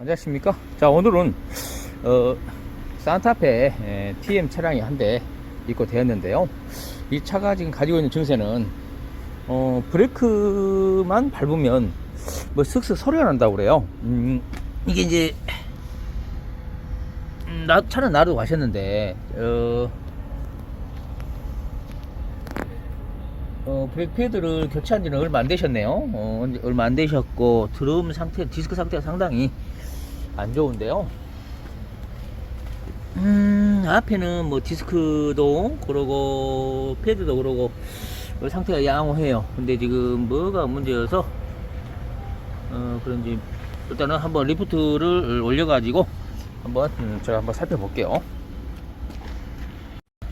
안녕하십니까? 자 오늘은 어, 산타페 에, TM 차량이 한 대 입고 되었는데요. 이 차가 지금 가지고 있는 증세는 어, 브레이크만 밟으면 뭐 슥슥 소리가 난다고 그래요. 음, 이게 이제 음, 나, 차는 나도 가셨는데 어, 어, 브레이크 패드를 교체한 지는 얼마 안 되셨네요. 어, 얼마 안 되셨고, 드럼 상태, 디스크 상태가 상당히 안 좋은데요. 음, 앞에는 뭐 디스크도 그러고, 패드도 그러고, 뭐 상태가 양호해요. 근데 지금 뭐가 문제여서, 어, 그런지, 일단은 한번 리프트를 올려가지고, 한번, 음, 제가 한번 살펴볼게요.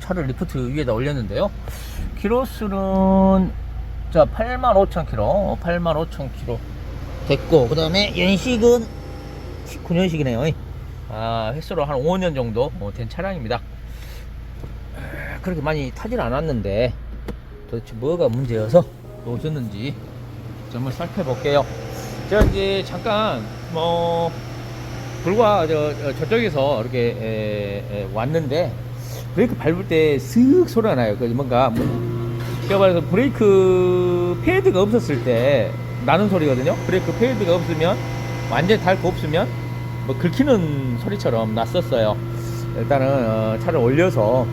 차를 리프트 위에다 올렸는데요. 키로수는 자 85,000km, 85,000km 됐고 그 다음에 연식은 19년식이네요. 아 횟수로 한 5년 정도 어, 된 차량입니다. 아, 그렇게 많이 타질 않았는데 도대체 뭐가 문제여서 오셨는지 점을 살펴볼게요. 제가 이제 잠깐 뭐 불과 저, 저- 저쪽에서 이렇게 에, 에, 왔는데 브레이크 밟을 때쓱 소리가 나요. 그 뭔가 뭐, 제가 말해서 브레이크 패드가 없었을 때 나는 소리거든요. 브레이크 패드가 없으면 완전히 닳고 없으면 뭐 긁히는 소리처럼 났었어요. 일단은 어, 차를 올려서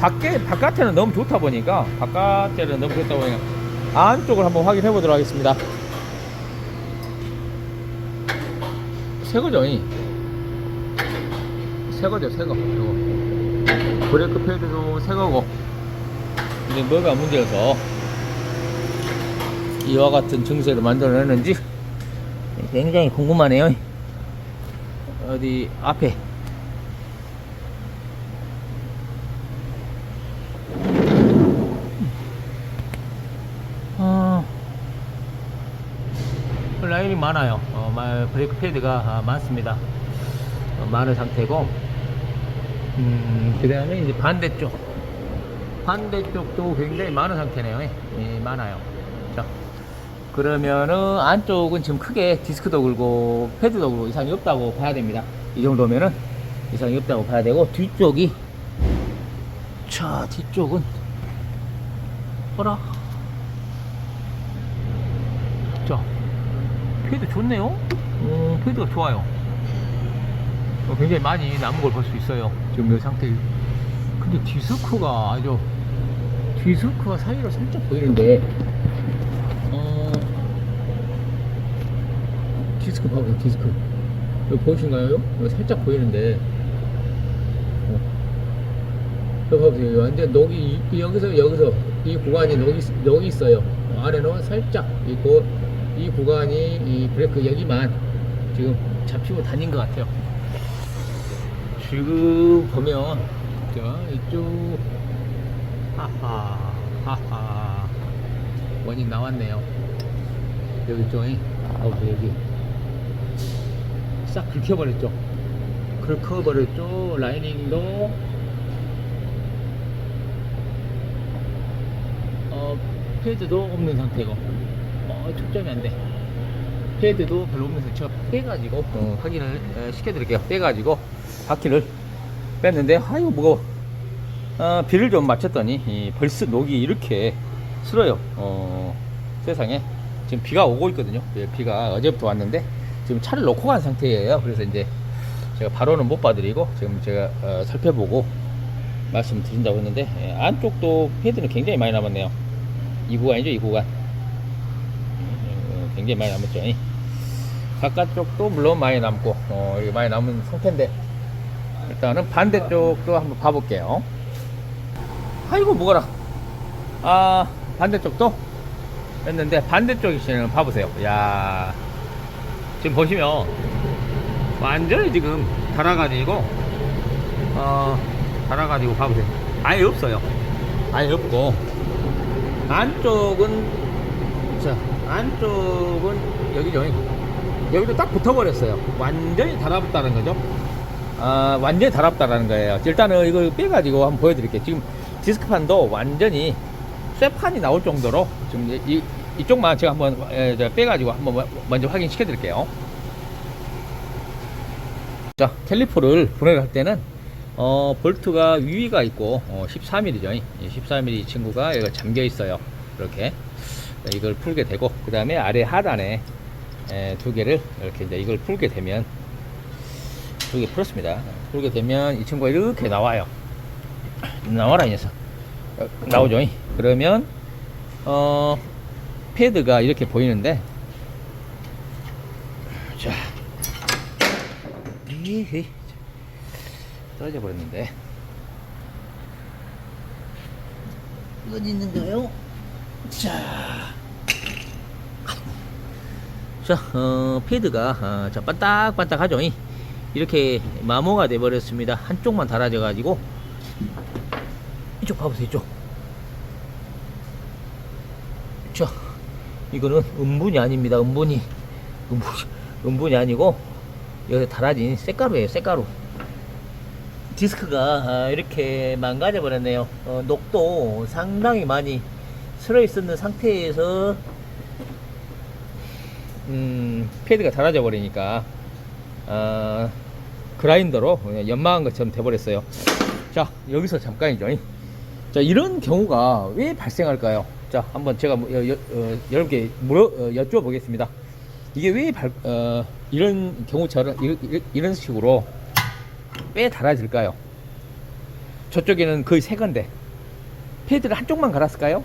밖에 바깥에는 너무 좋다 보니까 바깥에는 너무 좋다 보니까 안쪽을 한번 확인해 보도록 하겠습니다. 새 거죠, 이? 새 거죠, 새 거. 이거. 브레이크 패드도 새 거고. 근데 뭐가 문제여서 이와 같은 증세를 만들어내는지 굉장히 궁금하네요. 어디 앞에 어, 라인이 많아요. 어, 마- 브레이크 패드가 아, 많습니다. 어, 많은 상태고, 음, 그 다음에 이제 반대쪽. 반대쪽도 굉장히 많은 상태네요. 예, 예, 많아요. 자, 그러면은 안쪽은 지금 크게 디스크도 굴고 패드도 굴고 이상이 없다고 봐야 됩니다. 이 정도면은 이상이 없다고 봐야 되고 뒤쪽이 자 뒤쪽은 어라 자 패드 좋네요. 어, 패드가 좋아요. 어, 굉장히 많이 남은 걸 볼 수 있어요. 지금 이 상태. 근데 디스크가 아주 디스크가 사이로 살짝 보이는데 어 디스크 봐보세요 디스크. 여기 보이신가요? 여기 살짝 보이는데. 어. 여기 봐보세요. 완전 녹이 이- 여기서 여기서. 이 구간이 녹이 녹이 있어요. 아래는 살짝 있고 이 구간이 이 브레이크 여기만 지금 잡히고 다닌 것 같아요. 지금 보면 자 이쪽. 하하 하하. 원인 나왔네요. 여기 쪽에. 아우 여기 싹 긁혀버렸죠. 긁혀버렸죠. 라이닝도. 어 패드도 없는 상태고. 어 측정이 안 돼. 패드도 별로 없는 상태 제가 빼가지고 어, 확인을 에, 시켜드릴게요. 빼가지고 바퀴를 뺐는데 아이고 무거워. 어, 비를 좀 맞췄더니 이 벌써 녹이 이렇게 쓸어요. 어, 세상에. 지금 비가 오고 있거든요. 예, 비가 어제부터 왔는데 지금 차를 놓고 간 상태예요. 그래서 이제 제가 바로는 못 봐드리고 지금 제가 어, 살펴보고 말씀드린다고 했는데 예, 안쪽도 패드는 굉장히 많이 남았네요. 이 구간이죠 이 구간. 어, 굉장히 많이 남았죠. 이. 바깥쪽도 물론 많이 남고 어, 많이 남은 상태인데 일단은 반대쪽도 한번 봐볼게요. 아이고 무거라. 아 반대쪽도? 했는데 반대쪽이 지금 봐보세요. 야 지금 보시면 완전히 지금 달아가지고 어 달아가지고 봐보세요. 아예 없어요. 아예 없고. 안쪽은 자 안쪽은 여기죠. 여기도 딱 붙어버렸어요. 완전히 달아붙다는 거죠. 아, 완전히 달았다라는 거예요. 일단은 이걸 빼가지고 한번 보여드릴게요. 지금 디스크판도 완전히 쇠판이 나올 정도로 지금 이, 이- 이쪽만 제가 한번 에, 저 빼가지고 한번 먼저 확인시켜 드릴게요. 자, 캘리퍼를 분해를 할 때는 어, 볼트가 위가 있고 어, 13mm죠. 13mm 친구가 여기가 잠겨 있어요. 이렇게 자, 이걸 풀게 되고 그 다음에 아래 하단에 에, 두 개를 이렇게 이제 이걸 풀게 되면 두 개 풀었습니다. 풀게 되면 이 친구가 이렇게 나와요. 나와라 이 녀석. 어, 나오죠. 그러면 어 패드가 이렇게 보이는데 자. 떨어져 버렸는데 어디 있는가요? 자, 자, 어, 패드가 어, 자 반딱반딱하죠. 이. 이렇게 마모가 돼 버렸습니다. 한쪽만 달아져 가지고 이쪽 봐보세요. 이쪽. 자, 이거는 음분이 아닙니다. 음분이 음분, 음분이 아니고 여기 달아진 쇳가루예요. 쇳가루. 디스크가 아, 이렇게 망가져 버렸네요. 어, 녹도 상당히 많이 슬어 있었는 상태에서 음, 패드가 닳아져 버리니까 아, 그라인더로 연마한 것처럼 돼버렸어요. 자 여기서 잠깐이죠. 자 이런 경우가 왜 발생할까요? 자 한번 제가 뭐 여, 여, 어, 여러분께 물어 어, 여쭤보겠습니다. 이게 왜 발, 어, 이런 경우처럼 이, 이 런 식으로 왜 달아질까요? 저쪽에는 거의 새 건데 패드를 한쪽만 갈았을까요?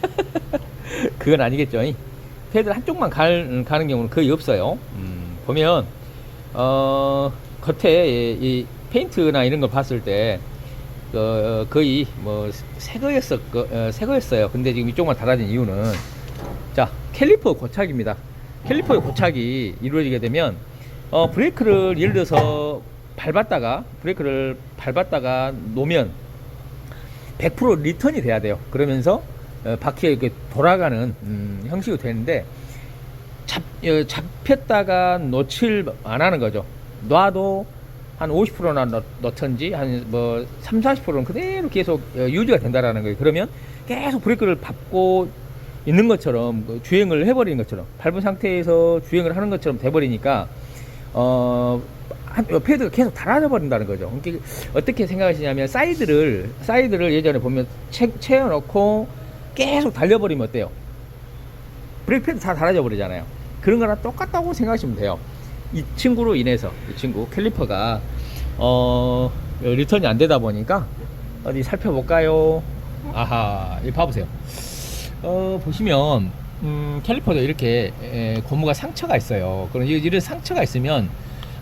그건 아니겠죠. 패드를 한쪽만 갈, 가는 경우는 거의 없어요. 음, 보면 어, 겉에 이, 이 페인트나 이런 걸 봤을 때 어, 거의 뭐 새거였어 어, 새거였어요. 근데 지금 이쪽만 달아진 이유는 자 캘리퍼 고착입니다. 캘리퍼의 고착이 이루어지게 되면 어, 브레이크를 예를 들어서 밟았다가 브레이크를 밟았다가 놓으면 100% 리턴이 돼야 돼요. 그러면서 어, 바퀴가 이렇게 돌아가는 음, 형식이 되는데 잡, 어, 잡혔다가 놓칠 안 하는 거죠. 놔도 한 50%나 넣, 넣던지 한 뭐 3, 40%는 그대로 계속 어, 유지가 된다라는 거예요. 그러면 계속 브레이크를 밟고 있는 것처럼 그 주행을 해버리는 것처럼 밟은 상태에서 주행을 하는 것처럼 돼버리니까 어 패드가 계속 달아져 버린다는 거죠. 그러니까 어떻게 생각하시냐면 사이드를 사이드를 예전에 보면 채, 채워놓고 계속 달려버리면 어때요? 브레이크 패드 다 달아져 버리잖아요. 그런 거랑 똑같다고 생각하시면 돼요. 이 친구로 인해서 이 친구 캘리퍼가 어 리턴이 안 되다 보니까 어디 살펴볼까요? 아하, 이 봐보세요. 어 보시면 음, 캘리퍼도 이렇게 에, 고무가 상처가 있어요. 그럼 이- 이런 상처가 있으면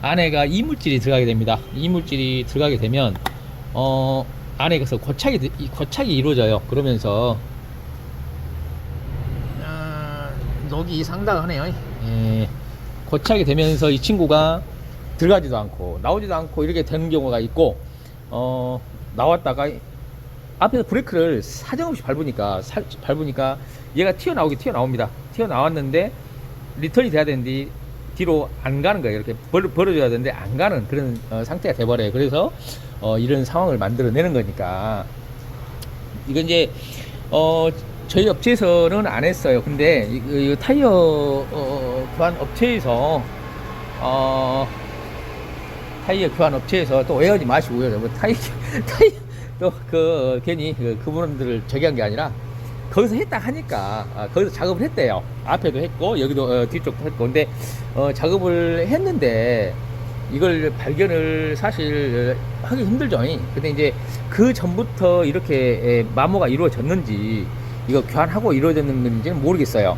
안에가 이물질이 들어가게 됩니다. 이물질이 들어가게 되면 어 안에서 고착이 드- 이 고착이 이루어져요. 그러면서 아, 녹이 상당하네요. 예, 고착이 되면서 이 친구가 들어가지도 않고 나오지도 않고 이렇게 되는 경우가 있고 어 나왔다가 앞에서 브레이크를 사정없이 밟으니까 사- 밟으니까 얘가 튀어나오기 튀어나옵니다. 튀어나왔는데 리턴이 돼야 되는데 뒤로 안 가는 거예요. 이렇게 벌, 벌어져야 되는데 안 가는 그런 어, 상태가 돼버려요. 그래서 어, 이런 상황을 만들어내는 거니까 이건 이제 어, 저희 업체에서는 안 했어요. 근데 이, 이 타이어 어, 교환 업체에서 어, 타이어 교환 업체에서 또 오해하지 마시고요. 뭐 타이 타이 또그 괜히 그, 그분들을 저기 한 게 아니라 거기서 했다 하니까 아, 거기서 작업을 했대요. 앞에도 했고 여기도 어, 뒤쪽도 했고 근데 어, 작업을 했는데 이걸 발견을 사실 어, 하기 힘들죠. 근데 이제 그 전부터 이렇게 에, 마모가 이루어졌는지 이거 교환하고 이루어졌는 건지는 모르겠어요.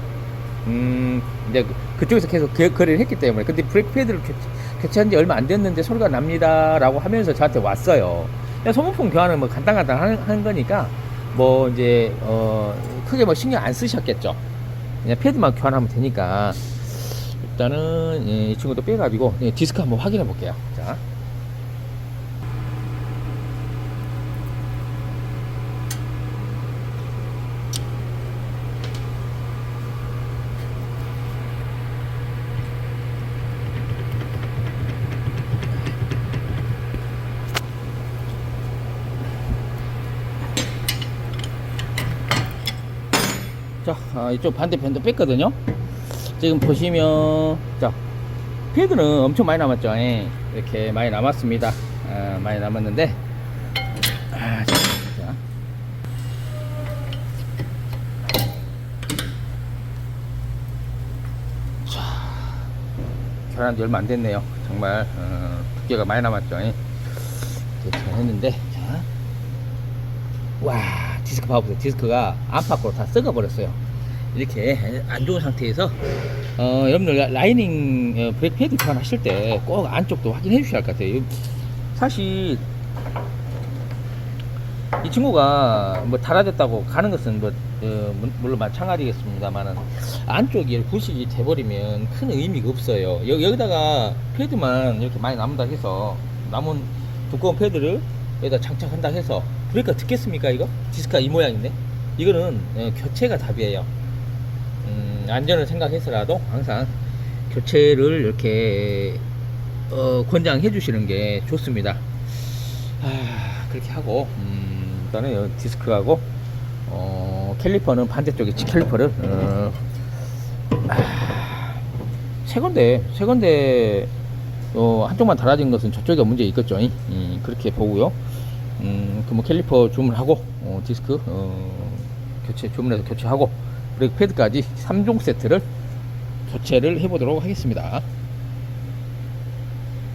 음, 이제 그쪽에서 계속 그- 거래를 했기 때문에. 근데 브레이크 패드를 교, 교체한 지 얼마 안 됐는데 소리가 납니다라고 하면서 저한테 왔어요. 소모품 교환은 뭐 간단간단 하는, 하는 거니까 뭐 이제 어 크게 뭐 신경 안 쓰셨겠죠. 그냥 패드만 교환하면 되니까 일단은 예, 이 친구도 빼가지고 예, 디스크 한번 확인해 볼게요. 자. 자, 아, 이쪽 반대편도 뺐거든요. 지금 보시면, 자, 패드는 엄청 많이 남았죠. 예. 이렇게 많이 남았습니다. 아, 많이 남았는데. 아, 자, 자. 자, 결혼한 지 얼마 안 됐네요. 정말 어, 두께가 많이 남았죠. 예. 잘 했는데, 자. 와, 디스크 봐보세요. 디스크가 안팎으로 다 썩어버렸어요. 이렇게 안 좋은 상태에서 어, 여러분들 라- 라이닝 어, 브레이크 패드 교환하실 때 꼭 안쪽도 확인해 주셔야 할 것 같아요. 사실 이 친구가 뭐 달아졌다고 가는 것은 뭐 어, 물- 물론 마찬가지겠습니다만은 안쪽이 부식이 돼버리면 큰 의미가 없어요. 여, 여기다가 패드만 이렇게 많이 남는다 해서 남은 두꺼운 패드를 여기다 장착한다 해서 브레이크가 듣겠습니까 이거? 디스크가 이 모양인데 이거는 어, 교체가 답이에요. 음, 안전을 생각해서라도 항상 교체를 이렇게 어, 권장해 주시는 게 좋습니다. 아, 그렇게 하고 음, 일단은 요 디스크하고 어, 캘리퍼는 반대쪽에 치- 캘리퍼를 어, 아, 새 건데 새 건데 어, 한쪽만 달아진 것은 저쪽에 문제 있겠죠. 이? 음, 그렇게 보고요. 음, 그뭐 캘리퍼 주문하고 어, 디스크 어, 교체 주문해서 교체하고 브레이크 패드까지 3종 세트를 교체를 해보도록 하겠습니다.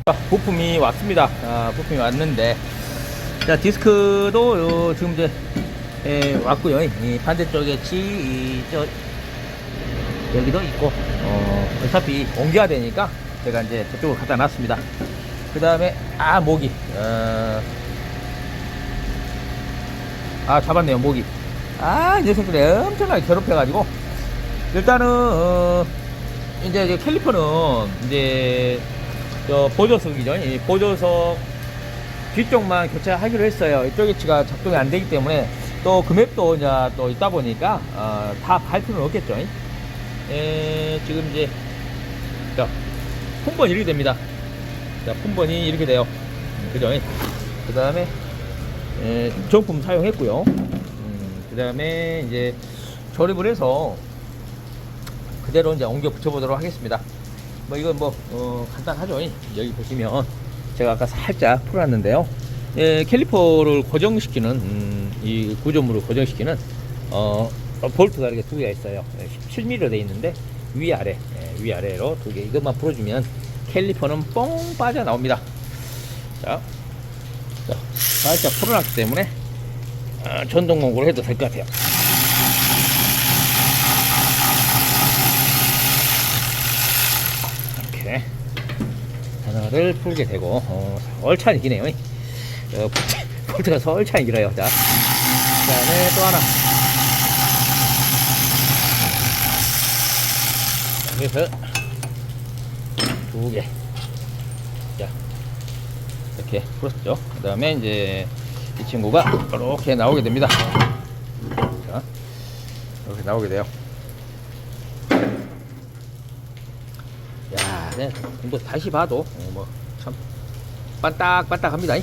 자, 부품이 왔습니다. 아, 부품이 왔는데 자 디스크도 요, 지금 이제 예, 왔고요. 이 반대쪽에 치, 이, 저, 여기도 있고 어, 어차피 옮겨야 되니까 제가 이제 저쪽으로 갖다 놨습니다. 그 다음에 아 모기 어, 아 잡았네요 모기 아 이 녀석들이 엄청나게 괴롭혀가지고. 일단은 어, 이제 이제 캘리퍼는 이제 저 보조석이죠. 이 보조석 뒤쪽만 교체하기로 했어요. 이쪽 위치가 작동이 안 되기 때문에 또 금액도 이제 또 있다 보니까 어, 다갈 필요는 없겠죠. 에, 지금 이제 자 폰번 이렇게 됩니다. 자 폰번이 이렇게 돼요. 그죠? 그 다음에 정품 사용했고요 그 다음에 이제 조립을 해서 그대로 이제 옮겨 붙여보도록 하겠습니다. 뭐 이건 뭐 어, 간단하죠. 여기 보시면 제가 아까 살짝 풀어놨는데요. 예, 캘리퍼를 고정시키는 음, 이 구조물을 고정시키는 어, 어, 볼트가 이렇게 두 개가 있어요. 17mm 돼 있는데 위아래 예, 위아래로 두 개 이것만 풀어주면 캘리퍼는 뻥 빠져 나옵니다. 자, 자 살짝 풀어놨기 때문에 아, 전동 공구로 해도 될 것 같아요. 이렇게 하나를 풀게 되고 어, 얼찬이 기네요. 어, 볼트, 볼트가 설찬이 길어요. 자, 그다음에 또 하나. 그래서 두 개. 자, 이렇게 풀었죠. 그 다음에 이제 이 친구가 이렇게 나오게 됩니다. 자, 이렇게 나오게 돼요. 야, 네, 뭐 다시 봐도 뭐 참 반딱반딱합니다.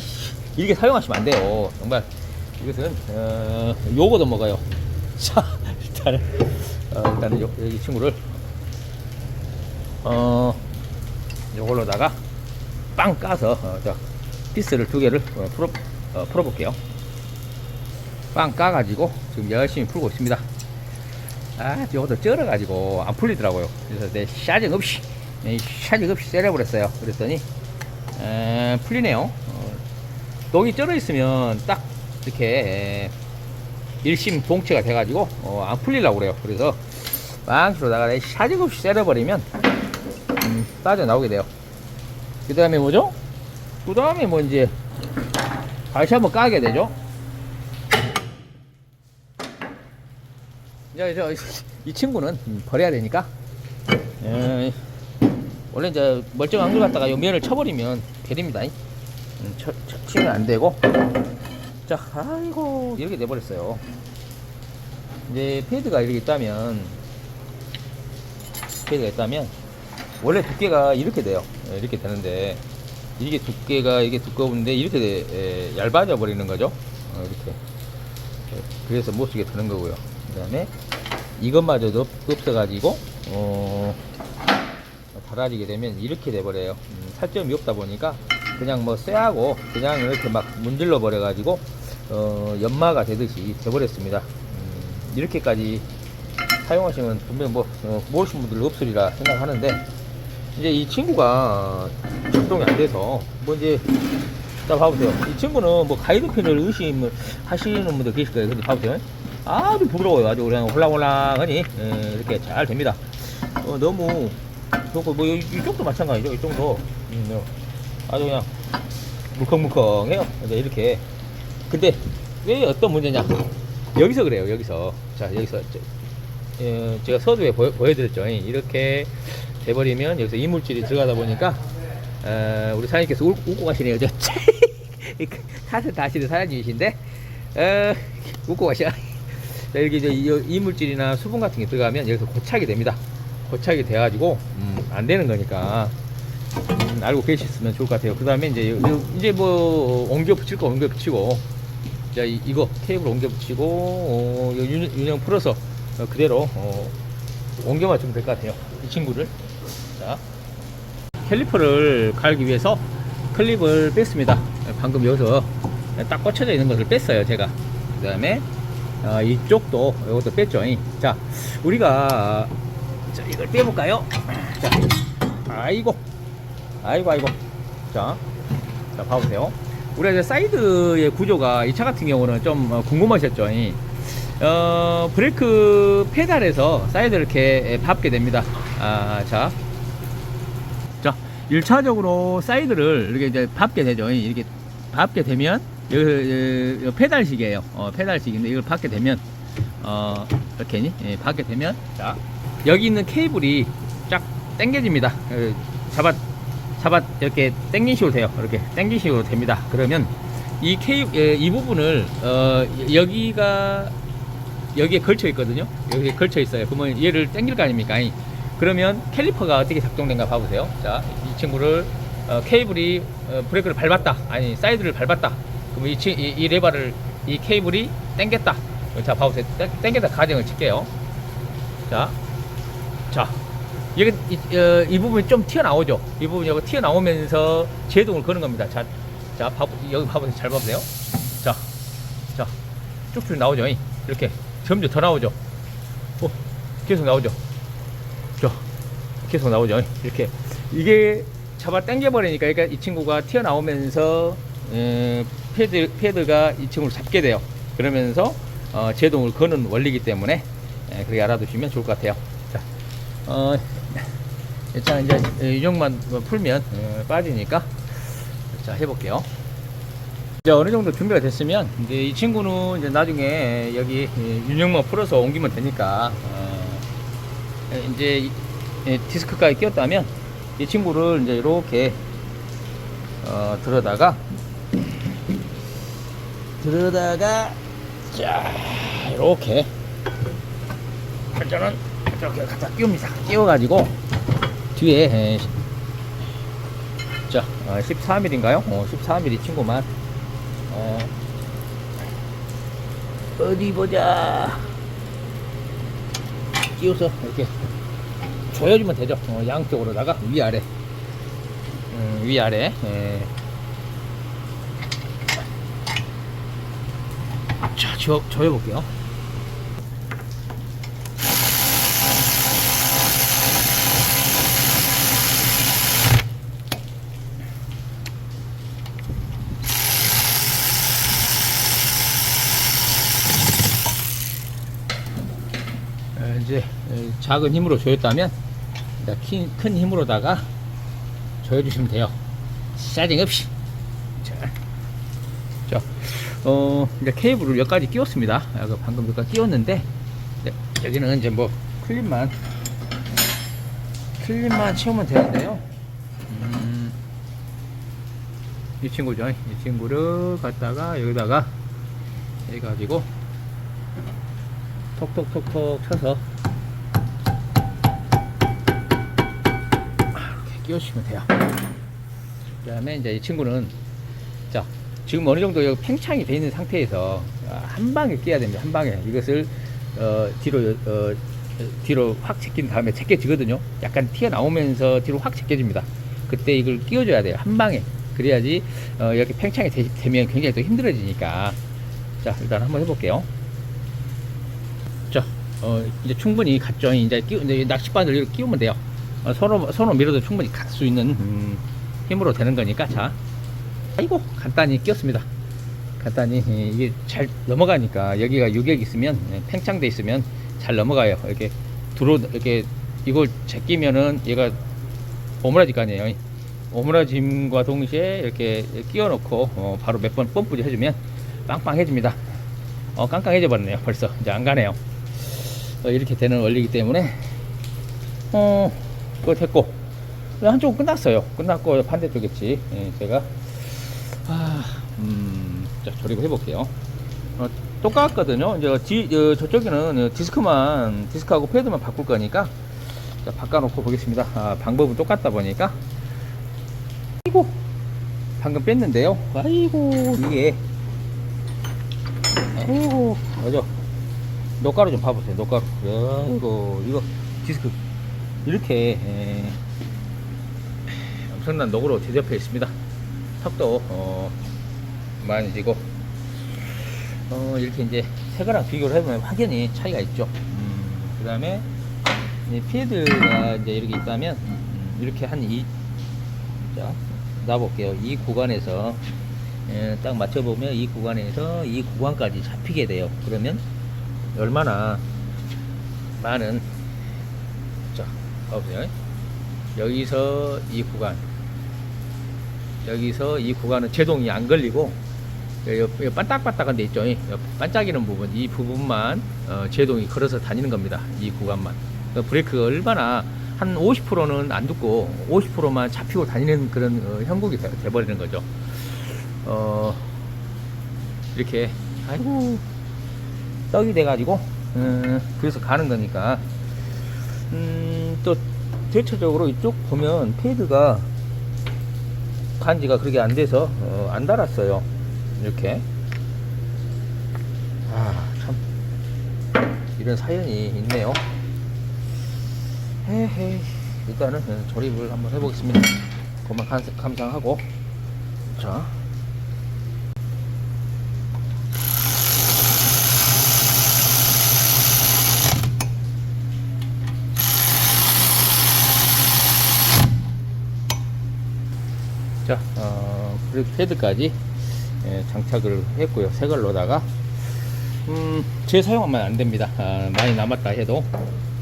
이렇게 사용하시면 안 돼요. 정말 이것은 어, 요거도 먹어요. 자, 일단은 어, 일단은 요, 이 친구를 어 요걸로다가 빵 까서 어, 자, 피스를 두 개를 어, 풀어 어, 풀어볼게요. 빵 까가지고 지금 열심히 풀고 있습니다. 아, 저것도 쩔어가지고 안 풀리더라고요. 그래서 내 샤징 없이, 이 샤징 없이 때려버렸어요. 그랬더니, 에, 풀리네요. 어, 독이 쩔어 있으면 딱 이렇게 에, 일심 동체가 돼가지고 어, 안 풀리려고 그래요. 그래서 빵으로다가 내 샤징 없이 때려버리면 음, 빠져나오게 돼요. 그 다음에 뭐죠? 그 다음에 뭐 이제 다시 한번 까게 되죠. 이제 저, 이 친구는 음, 버려야 되니까. 에, 원래 이제 멀쩡한 걸 갖다가 요 면을 쳐버리면 베립니다. 음, 쳐, 쳐, 치면 안 되고. 자, 아이고, 이렇게 돼버렸어요. 이제 패드가 이렇게 있다면, 패드가 있다면, 원래 두께가 이렇게 돼요. 예, 이렇게 되는데, 이게 두께가 이게 두꺼운데 이렇게 돼, 에, 얇아져 버리는 거죠. 어, 이렇게. 예, 그래서 못 쓰게 되는 거고요. 그 다음에 이것마저도 없- 없어가지고, 어, 달아지게 되면 이렇게 돼버려요. 음, 살점이 없다 보니까 그냥 뭐 쇠하고 그냥 이렇게 막 문질러 버려가지고 어, 연마가 되듯이 돼버렸습니다. 음, 이렇게까지 사용하시면 분명 뭐 어, 모르신 분들 없으리라 생각하는데 이제 이 친구가 작동이 안 돼서 뭐 이제 자 봐보세요. 이 친구는 뭐 가이드핀을 의심을 하시는 분들 계실 거예요. 근데 봐보세요. 아주 부드러워요. 아주 그냥 홀랑홀랑하니 예, 이렇게 잘 됩니다. 어, 너무 좋고 뭐 이- 이쪽도 마찬가지죠. 이쪽도 음, 어, 아주 그냥 물컹물컹해요. 이제 이렇게. 근데 왜 어떤 문제냐? 여기서 그래요. 여기서 자 여기서 저, 예, 제가 서두에 보여, 보여드렸죠. 이렇게 돼버리면 여기서 이물질이 들어가다 보니까 어, 우리 사장님께서 울, 웃고 가시네요. 저 사실 다시는 사장님이신데 어, 웃고. 자, 여기 이제 이- 이물질이나 수분 같은 게 들어가면 여기서 고착이 됩니다. 고착이 돼가지고 음, 안 되는 거니까 음, 알고 계셨으면 좋을 것 같아요. 그 다음에 이제 이제 뭐 옮겨 붙일 거 옮겨 붙이고 자 이, 이거 케이블 옮겨 붙이고 어, 윤형 풀어서 어, 그대로 어, 옮겨 맞추면 될 것 같아요. 이 친구를 자 캘리퍼를 갈기 위해서 클립을 뺐습니다. 방금 여기서 딱 꽂혀져 있는 것을 뺐어요, 제가. 그 다음에 어, 이쪽도 이것도 뺐죠. 자, 우리가 자, 이걸 빼볼까요? 자, 아이고, 아이고, 아이고. 자, 자, 봐보세요. 우리가 이제 사이드의 구조가 이 차 같은 경우는 좀 어, 궁금하셨죠? 어, 브레이크 페달에서 사이드를 이렇게 밟게 됩니다. 아, 자, 자, 1차적으로 사이드를 이렇게 이제 밟게 되죠. 이렇게 밟게 되면 여기, 여기, 페달식이에요. 어, 페달식인데 이걸 밟게 되면 어, 이렇게 예, 밟게 되면 자, 여기 있는 케이블이 쫙 당겨집니다. 어, 잡아 잡아 이렇게 당기식으로 돼요. 이렇게 당기식으로 됩니다. 그러면 이 케이 예, 이 부분을 어, 여기가 여기에 걸쳐 있거든요. 여기에 걸쳐 있어요. 그러면 얘를 당길 거 아닙니까? 그러면 캘리퍼가 어떻게 작동된가 봐보세요. 자, 이 친구를 어, 케이블이 어, 브레이크를 밟았다. 아니 사이드를 밟았다. 그러면 이, 치- 이, 이 레버를 이 케이블이 당겼다. 자, 봐보세요. 당- 당겼다 가정을 칠게요. 자, 자, 여기 이, 어, 이 부분이 좀 튀어나오죠. 이 부분이 튀어나오면서 제동을 거는 겁니다. 자, 자, 봐, 여기 봐보세요. 잘 봐보세요. 자, 자, 쭉쭉 나오죠. 이렇게 점점 더 나오죠. 어, 계속 나오죠. 자, 계속 나오죠. 이렇게 이게 잡아 당겨버리니까 그러니까 이 친구가 튀어나오면서 에, 패드 패드가 이 친구를 잡게 돼요. 그러면서 어, 제동을 거는 원리이기 때문에 에, 그렇게 알아두시면 좋을 것 같아요. 자, 어, 자 이제 유형만 풀면 에, 빠지니까 자 해볼게요. 이제 어느 정도 준비가 됐으면 이제 이 친구는 이제 나중에 여기 윤형만 풀어서 옮기면 되니까 어, 이제 디스크까지 끼웠다면 이 친구를 이제 이렇게 어, 들어다가 들어다가 자 이렇게 저는 이렇게 갖다 끼웁니다. 끼워가지고 뒤에 에, 자 어, 14mm인가요? 어, 14mm 친구만 어, 어디 보자. 끼워서 이렇게 조여주면 되죠. 어, 양쪽으로다가 위아래. 음, 위아래. 예. 자, 조, 조여볼게요. 어, 이제 어, 작은 힘으로 조였다면 큰, 큰 힘으로다가 조여주시면 돼요. 짜증 없이. 자, 자, 어, 이제 케이블을 여기까지 끼웠습니다. 아, 그 방금 여기까지 끼웠는데 이제 여기는 이제 뭐 클립만 클립만 채우면 되는데요. 음, 이 친구죠. 이 친구를 갖다가 여기다가 해가지고 톡톡톡톡 쳐서 끼워주시면 돼요. 그 다음에 이제 이 친구는 자 지금 어느 정도 여기 팽창이 되어 있는 상태에서 아, 한 방에 끼야 됩니다. 한 방에 이것을 어, 뒤로 어, 뒤로 확 제낀 다음에 제껴지거든요. 약간 튀어나오면서 뒤로 확 제껴집니다. 그때 이걸 끼워줘야 돼요. 한 방에. 그래야지 어, 이렇게 팽창이 되, 면 굉장히 또 힘들어지니까. 자, 일단 한번 해볼게요. 자, 어, 이제 충분히 갔죠. 이제, 끼우, 이제 낚싯바늘 이렇게 끼우면 돼요. 어, 서로, 서로 밀어도 충분히 갈 수 있는 음, 힘으로 되는 거니까. 자, 아이고, 간단히 끼웠습니다. 간단히 예, 이게 잘 넘어가니까 여기가 유격 있으면 예, 팽창돼 있으면 잘 넘어가요. 이렇게 들어 이렇게 이걸 제끼면은 얘가 오므라질 거 아니에요. 오므라짐과 동시에 이렇게 끼워 놓고 어, 바로 몇 번 펌프질 해주면 빵빵해집니다. 어 깡깡해져 버렸네요. 벌써 이제 안 가네요. 어, 이렇게 되는 원리이기 때문에 어 그거 됐고 한쪽은 끝났어요. 끝났고 반대쪽이지. 예, 제가 아, 음, 자, 조립을 해볼게요. 어, 똑같거든요. 이제 디, 어, 저쪽에는 디스크만, 디스크하고 패드만 바꿀 거니까, 자, 바꿔놓고 보겠습니다. 아, 방법은 똑같다 보니까. 아이고, 방금 뺐는데요. 아이고, 이게. 아이고, 맞아. 녹가루 좀 봐보세요. 녹가루. 아이고, 이거 디스크. 이렇게, 에, 엄청난 녹으로 대접해 있습니다. 턱도 어, 많이 지고 어, 이렇게 이제 새 거랑 비교를 해보면 확연히 차이가 있죠. 음, 그 다음에 피드가 이제 이렇게 있다면 음, 이렇게 한 이, 자, 놔볼게요. 이 구간에서 예, 딱 맞춰보면 이 구간에서 이 구간까지 잡히게 돼요. 그러면 얼마나 많은 자, 봐보세요. 여기서 이 구간 여기서 이 구간은 제동이 안 걸리고 요, 요 반딱반딱한 데 있죠. 요 반짝이는 부분 이 부분만 어, 제동이 걸어서 다니는 겁니다. 이 구간만. 그러니까 브레이크가 얼마나 한 50%는 안 듣고 50%만 잡히고 다니는 그런 어, 형국이 돼, 돼버리는 거죠. 어, 이렇게 아이고 떡이 돼가지고 음, 그래서 가는 거니까 음, 또 대체적으로 이쪽 보면 패드가 간지가 그렇게 안 돼서 어, 안 달았어요. 이렇게. 아, 참. 이런 사연이 있네요. 헤헤. 일단은 어, 조립을 한번 해보겠습니다. 그만 감- 감상하고. 자. 자, 어, 그리고 패드까지 예, 장착을 했고요. 새 걸로다가 음, 재사용하면 안 됩니다. 아, 많이 남았다 해도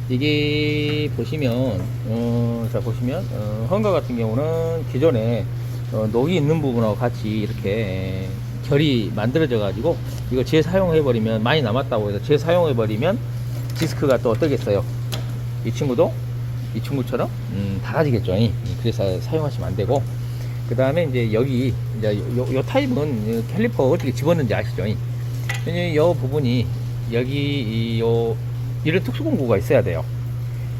이게 보시면 어, 자 보시면 어, 헝가 같은 경우는 기존에 어, 녹이 있는 부분하고 같이 이렇게 예, 결이 만들어져 가지고 이거 재사용해 버리면 많이 남았다고 해서 재사용해 버리면 디스크가 또 어떠겠어요? 이 친구도 이 친구처럼 음, 달아지겠죠. 이. 그래서 사용하시면 안 되고 그 다음에 이제 여기 이제 요, 요 타입은 이 캘리퍼 어떻게 집었는지 아시죠? 이이 부분이 여기 이요 이런 특수 공구가 있어야 돼요.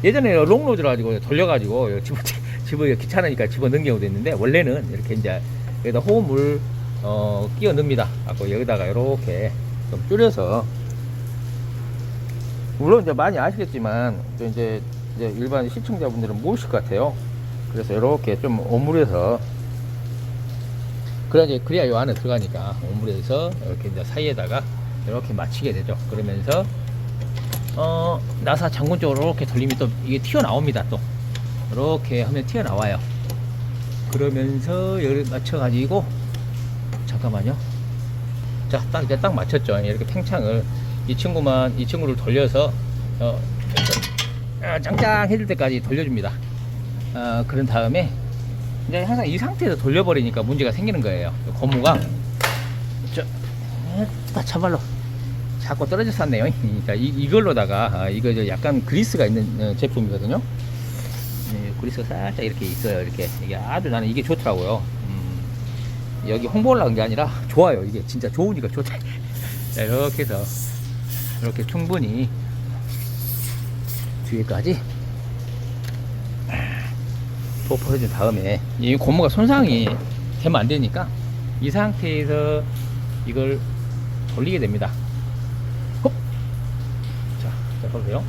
예전에 롱로드를 가지고 돌려가지고 집어 집어 귀찮으니까 집어 넣은 경우도 있는데 원래는 이렇게 이제 여기다 호흡을 어, 끼워 넣습니다. 갖고 여기다가 이렇게 좀 줄여서 물론 이제 많이 아시겠지만 또 이제 이제 일반 시청자분들은 모르실 것 같아요. 그래서 이렇게 좀 오므려서 그래야 그래야 요 안에 들어가니까 오므려서 이렇게 이제 사이에다가 이렇게 맞추게 되죠. 그러면서 어 나사 장군 쪽으로 이렇게 돌리면 또 이게 튀어나옵니다. 또 이렇게 하면 튀어나와요. 그러면서 여기 맞춰가지고 잠깐만요. 자, 딱 이제 딱 맞췄죠. 이렇게 팽창을 이 친구만 이 친구를 돌려서 어, 아, 짱짱 해질 때까지 돌려줍니다. 어, 그런 다음에 이제 항상 이 상태에서 돌려버리니까 문제가 생기는 거예요. 고무가 저, 아, 참말로 자꾸 떨어져 샀네요. 그러니까 이, 이걸로다가 아, 이거 저 약간 그리스가 있는 어, 제품이거든요. 네, 그리스가 살짝 이렇게 있어요. 이렇게 이게 아주 나는 이게 좋더라고요. 음, 여기 홍보를 한게 아니라 좋아요. 이게 진짜 좋으니까 좋다. 자, 이렇게 해서 이렇게 충분히 뒤에까지 도포해준 다음에 이 고무가 손상이 되면 안 되니까 이 상태에서 이걸 돌리게 됩니다. 헛! 자, 자 보세요.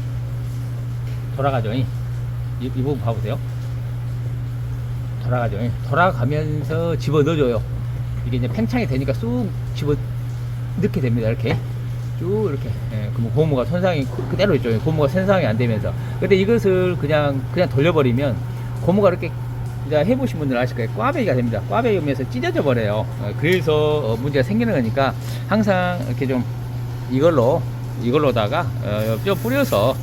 돌아가죠. 이, 이 부분 봐보세요. 돌아가죠. 돌아가면서 집어 넣어줘요. 이게 이제 팽창이 되니까 쑥 집어 넣게 됩니다. 이렇게 쭉 이렇게. 예, 그럼 고무가 손상이 그- 그대로 있죠. 고무가 손상이 안 되면서. 근데 이것을 그냥 그냥 돌려버리면 고무가 이렇게 해보신 분들 아실 거예요. 꽈배기가 됩니다. 꽈배기 오면서 찢어져 버려요. 어, 그래서 어, 문제가 생기는 거니까 항상 이렇게 좀 이걸로 이걸로다가 어, 뼈 뿌려서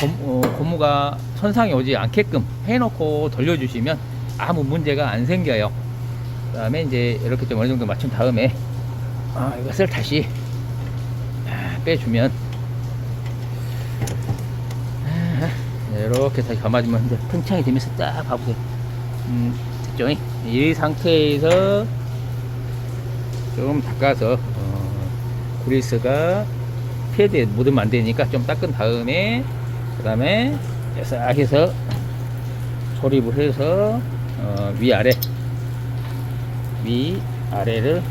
고, 어, 고무가 손상이 오지 않게끔 해놓고 돌려주시면 아무 문제가 안 생겨요. 그 다음에 이제 이렇게 좀 어느 정도 맞춘 다음에 아, 이것을 다시 아, 빼주면 아, 이렇게 다시 감아주면 이제 팽창이 되면서 딱 봐보세요. 음, 됐죠? 이 상태에서 좀 닦아서 어, 그리스가 패드에 묻으면 안 되니까 좀 닦은 다음에 그 다음에 싹 해서 조립을 해서 어, 위아래 위아래를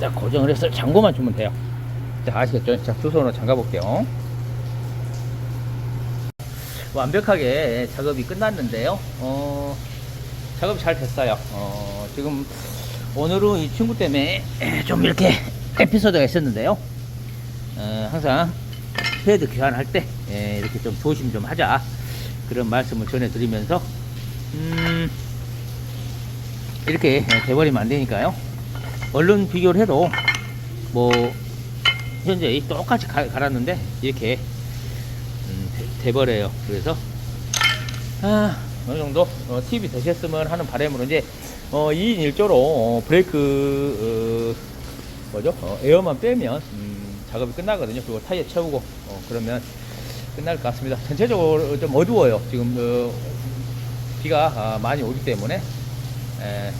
딱 고정을 해서 잠궈만 주면 돼요 자 아시겠죠? 자 두 손으로 잠가 볼게요 완벽하게 작업이 끝났는데요. 어, 작업이 잘 됐어요. 어, 지금 오늘은 이 친구 때문에 좀 이렇게 에피소드가 있었는데요. 어, 항상 패드 교환할 때 예, 이렇게 좀 조심 좀 하자. 그런 말씀을 전해드리면서 음, 이렇게 돼버리면 안 되니까요. 얼른 비교를 해도 뭐 현재 이 똑같이 가, 갈았는데 이렇게 음, 돼- 돼버려요. 그래서 아, 어느 정도 어, 팁이 되셨으면 하는 바람으로 이제 어, 2인 1조로 어, 브레이크 어, 뭐죠? 어, 에어만 빼면 음, 작업이 끝나거든요. 그리고 타이어 채우고 어, 그러면 끝날 것 같습니다. 전체적으로 좀 어두워요. 지금 어, 비가 아, 많이 오기 때문에 에,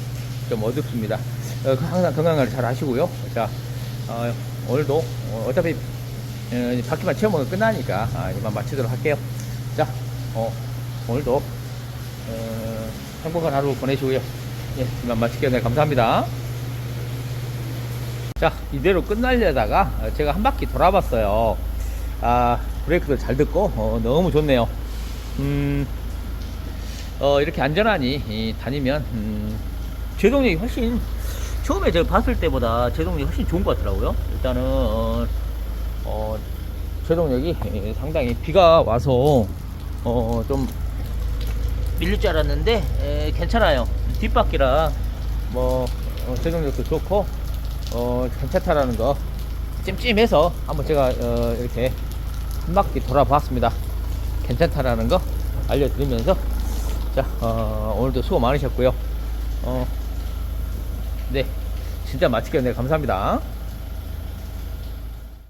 좀 어둡습니다. 어, 항상 건강관리 잘 하시고요. 자 어, 오늘도 어, 어차피 어, 바퀴만 채우면 끝나니까 아, 이만 마치도록 할게요. 자 어, 오늘도 어, 행복한 하루 보내시고요. 예, 이만 마칠게요. 네, 감사합니다. 자 이대로 끝날려다가 어, 제가 한 바퀴 돌아봤어요. 아 브레이크도 잘 듣고 어, 너무 좋네요. 음 어, 이렇게 안전하니 이, 다니면 음, 제동력이 훨씬 처음에 제가 봤을 때보다 제동력이 훨씬 좋은 것 같더라고요. 일단은 어, 어, 제동력이 예, 상당히 비가 와서 어, 좀 밀릴 줄 알았는데 에, 괜찮아요. 뒷바퀴라 뭐 어, 제동력도 좋고 어, 괜찮다라는 거 찜찜해서 한번 제가 어, 이렇게 한 바퀴 돌아봤습니다. 괜찮다라는 거 알려드리면서 자 어, 오늘도 수고 많으셨고요. 어, 네. 진짜 마치겠네요. 감사합니다